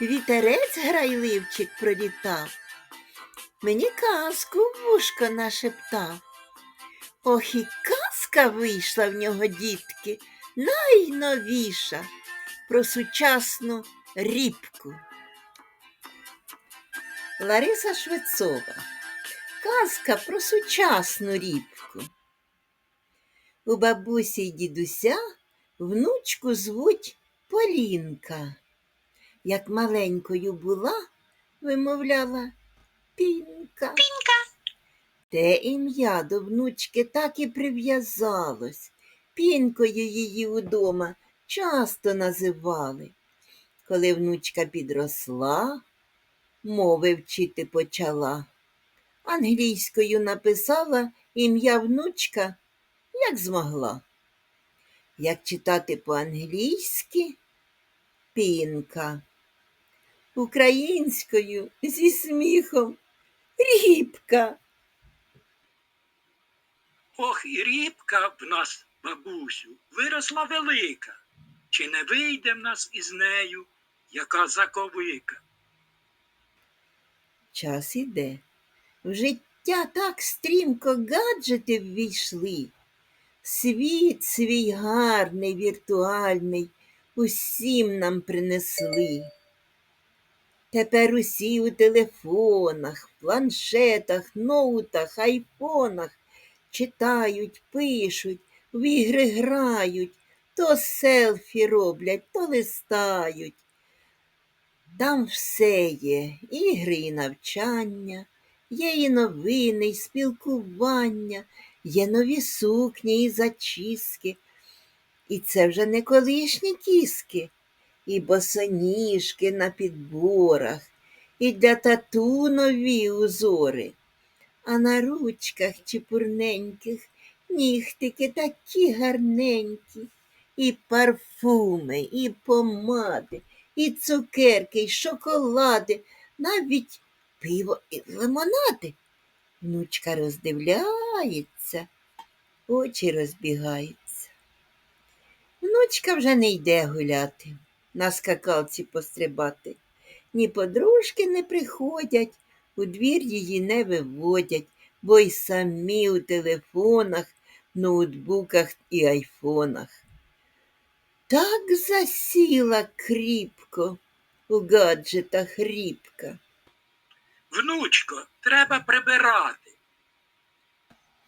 Вітерець грайливчик пролітав, мені казку в вушко нашептав. Ох, і казка вийшла в нього, дітки, найновіша про сучасну рібку. Лариса Швецова. Казка про сучасну рібку. У бабусі й дідуся внучку звуть Полінка. Як маленькою була, вимовляла Пінка. Пінька. Те ім'я до внучки так і прив'язалось. Пінкою її удома часто називали. Коли внучка підросла, мови вчити почала. Англійською написала ім'я внучка, як змогла. Як читати по-англійськи пінка. Українською зі сміхом рібка. Ох, і рібка в нас, бабусю, виросла велика. Чи не вийде в нас із нею яка заковика? Час іде. В життя так стрімко гаджети ввійшли. Світ свій гарний, віртуальний, усім нам принесли. Тепер усі у телефонах, планшетах, ноутах, айфонах читають, пишуть, в ігри грають, то селфі роблять, то листають. Там все є, ігри і навчання, є і новини, і спілкування, є нові сукні і зачіски. І це вже не колишні кіски, і босоніжки на підборах, і для тату нові узори. А на ручках чепурненьких нігтики такі гарненькі, і парфуми, і помади, і цукерки, і шоколади, навіть пиво і лимонади. Внучка роздивляється, очі розбігаються. Внучка вже не йде гуляти, на скакалці пострибати. Ні подружки не приходять, у двір її не виводять, бо й самі у телефонах, ноутбуках і айфонах. Так засіла кріпко у гаджетах рібка. Внучко, треба прибирати.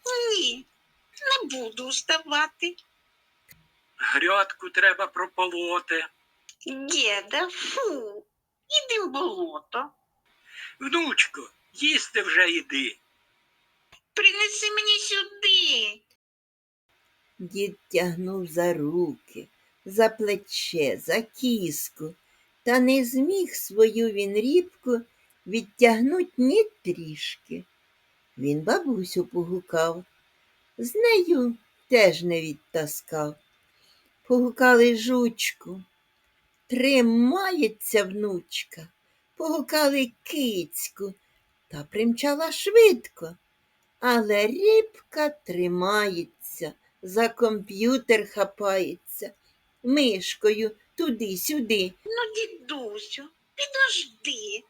Ні, не буду вставати. Грядку треба прополоти. Діда, фу, іди в болото. Внучко, їсти вже йди. Принеси мені сюди. Дід тягнув за руки, за плече, за кіску, та не зміг свою він рібку відтягнуть ні трішки. Він бабусю погукав, з нею теж не відтаскав. Погукали жучку, тримається внучка, погукали кицьку, та примчала швидко. Але рібка тримається, за комп'ютер хапається, мишкою туди-сюди. Ну, дідусю, підожди.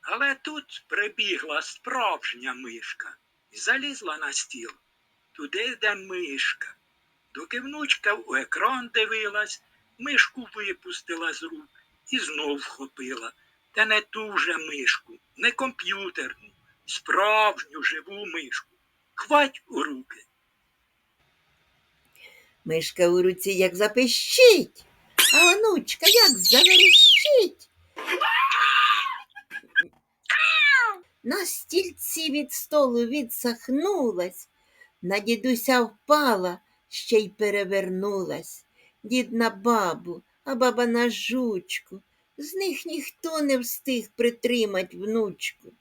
Але тут прибігла справжня мишка і залізла на стіл. Туди, де мишка. Доки внучка у екран дивилась, мишку випустила з рук і знов вхопила. Та не ту вже мишку, не комп'ютерну, справжню живу мишку. Хвать у руки. Мишка у руці як запищить, а онучка як заверещить. На стільці від столу відсахнулась, на дідуся впала, ще й перевернулась. Дід на бабу, а баба на жучку. З них ніхто не встиг притримать внучку.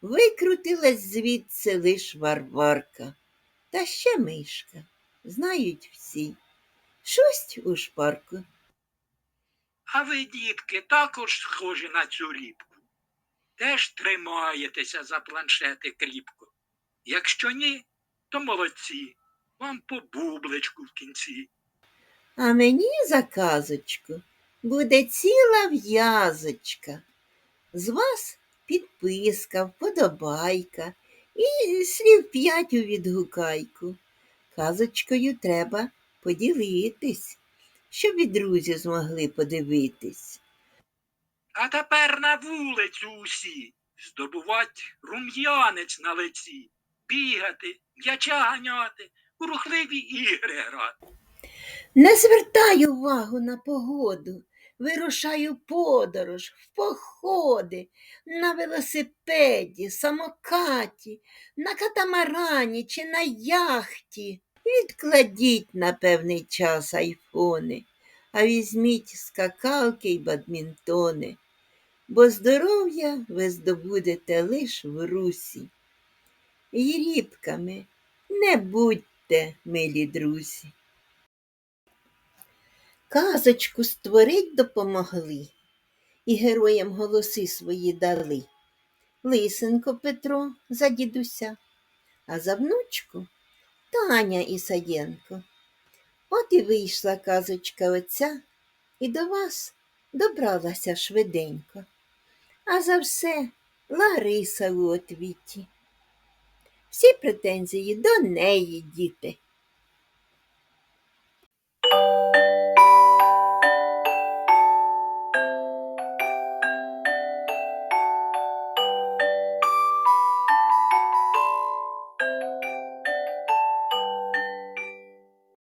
Викрутилась звідси лиш Варварка, та ще мишка знають всі. Шусть у шпарку. А ви, дітки, також схожі на цю рібку. Теж тримаєтеся за планшети кріпко. Якщо ні, то молодці, вам по бубличку в кінці. А мені за казочку буде ціла в'язочка. З вас підписка, вподобайка і слів п'ять у відгукайку. Казочкою треба поділитись, щоб і друзі змогли подивитись. А тепер на вулицю усі, здобувать рум'янець на лиці, бігати, м'яча ганяти, у рухливі ігри грати. Не звертай увагу на погоду, вирушаю подорож, в походи, на велосипеді, самокаті, на катамарані чи на яхті. Відкладіть на певний час айфони, а візьміть скакалки й бадмінтони, бо здоров'я ви здобудете лиш в русі. І рібками не будьте, милі друзі. Казочку створить допомогли, і героям голоси свої дали. Лисенко Петро за дідуся, а за внучку Таня Ісаєнко. От і вийшла казочка отця, і до вас добралася швиденько. А за все Лариса у отвіті. Всі претензії до неї, діти.